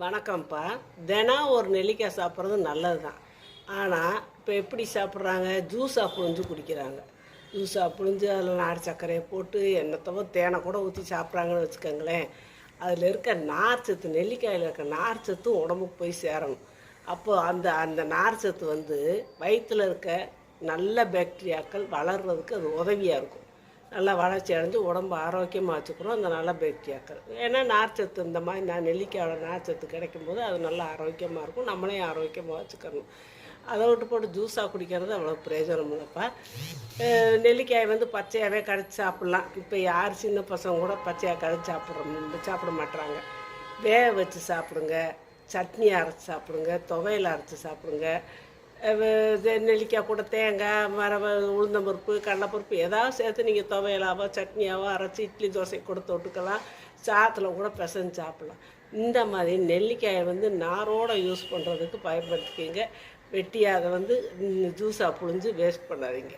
வணக்கம்ப்பா. தினம் ஒரு நெல்லிக்காய் சாப்பிட்றது நல்லது தான் ஆனால் இப்போ எப்படி சாப்பிட்றாங்க? ஜூஸாக புழிஞ்சு குடிக்கிறாங்க. ஜூஸாக புழிஞ்சு அதில் நாடு சர்க்கரையை போட்டு என்னத்தவோ தேனை கூட ஊற்றி சாப்பிட்றாங்கன்னு வச்சுக்கோங்களேன். அதில் இருக்க நார் சத்து நெல்லிக்காயில் இருக்க நார் சத்து உடம்புக்கு போய் சேரணும். அப்போது அந்த அந்த நார் சத்து வந்து வயிற்றில் இருக்க நல்ல பாக்டீரியாக்கள் வளர்கிறதுக்கு அது உதவியாக இருக்கும். நல்லா வளர்ச்சி அடைஞ்சு உடம்பு ஆரோக்கியமாக வச்சுக்கிறோம். அந்த நல்ல பாக்டீரியாக்கள். ஏன்னா நார்ச்சத்து இந்த மாதிரி நான் நெல்லிக்காயோட நார்ச்சத்து கிடைக்கும் போது அது நல்லா ஆரோக்கியமாக இருக்கும். நம்மளையும் ஆரோக்கியமாக வச்சுக்கணும். அதை விட்டு போட்டு ஜூஸாக குடிக்கிறது அவ்வளோ பிரயோஜனம் இல்லைப்பா. நெல்லிக்காய் நெல்லிக்காயை வந்து பச்சையாகவே கடிச்சு சாப்பிட்லாம். இப்போ யார் சின்ன பசங்க கூட பச்சையாக கடிச்சு சாப்பிட்றோம் சாப்பிட மாட்டுறாங்க வேக வச்சு சாப்பிடுங்க. சட்னி அரைச்சி சாப்பிடுங்க. துவையல் அரைச்சி சாப்பிடுங்க. நெல்லிக்காய் கூட தேங்காய் மரவ உளுந்தம்பருப்பு கடலப்பருப்பு ஏதாவது சேர்த்து நீங்கள் துவையலாவோ சட்னியாவோ அரைச்சி இட்லி தோசை கூட தொட்டுக்கலாம். சாத்தில் கூட பிசைஞ்சு சாப்பிடலாம். இந்த மாதிரி நெல்லிக்காயை வந்து நாரோட யூஸ் பண்ணுறதுக்கு பயன்படுத்திக்கிங்க. வெட்டி அதை வந்து ஜூஸாக புழிஞ்சு வேஸ்ட் பண்ணாதீங்க.